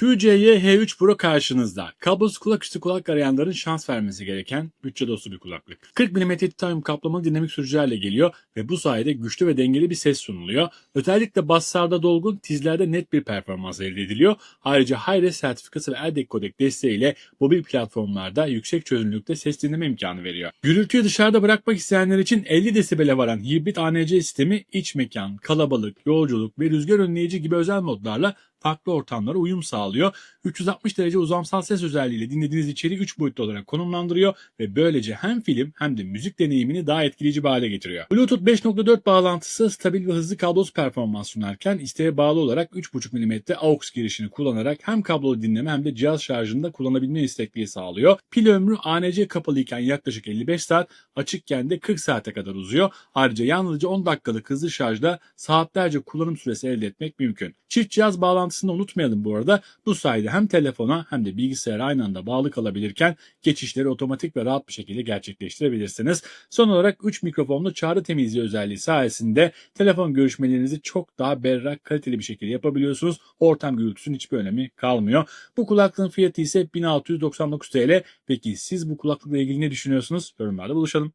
QCY H3 Pro karşınızda. Kablosuz kulak üstü kulak arayanların şans vermesi gereken bütçe dostu bir kulaklık. 40 mm titanyum kaplamalı dinamik sürücülerle geliyor ve bu sayede güçlü ve dengeli bir ses sunuluyor. Özellikle basslarda dolgun, tizlerde net bir performans elde ediliyor. Ayrıca Hi-Res sertifikası ve Eldek kodek desteğiyle mobil platformlarda yüksek çözünürlükte ses dinleme imkanı veriyor. Gürültüyü dışarıda bırakmak isteyenler için 50 desibele varan hibrit ANC sistemi iç mekan, kalabalık, yolculuk ve rüzgar önleyici gibi özel modlarla farklı ortamlara uyum sağlıyor. 360 derece uzamsal ses özelliğiyle dinlediğiniz içeriği 3 boyutlu olarak konumlandırıyor ve böylece hem film hem de müzik deneyimini daha etkileyici bir hale getiriyor. Bluetooth 5.4 bağlantısı stabil ve hızlı kablosuz performans sunarken isteğe bağlı olarak 3.5 mm AUX girişini kullanarak hem kablolu dinleme hem de cihaz şarjında kullanabilme istekliği sağlıyor. Pil ömrü ANC kapalıyken yaklaşık 55 saat, açıkken de 40 saate kadar uzuyor. Ayrıca yalnızca 10 dakikalık hızlı şarjda saatlerce kullanım süresi elde etmek mümkün. Çift cihaz bağlantısını unutmayalım bu arada. Bu sayede hem telefona hem de bilgisayara aynı anda bağlı kalabilirken geçişleri otomatik ve rahat bir şekilde gerçekleştirebilirsiniz. Son olarak 3 mikrofonlu çağrı temizliği özelliği sayesinde telefon görüşmelerinizi çok daha berrak, kaliteli bir şekilde yapabiliyorsunuz. Ortam gürültüsünün hiçbir önemi kalmıyor. Bu kulaklığın fiyatı ise 1699 TL. Peki siz bu kulaklıkla ilgili ne düşünüyorsunuz? Yorumlarda buluşalım.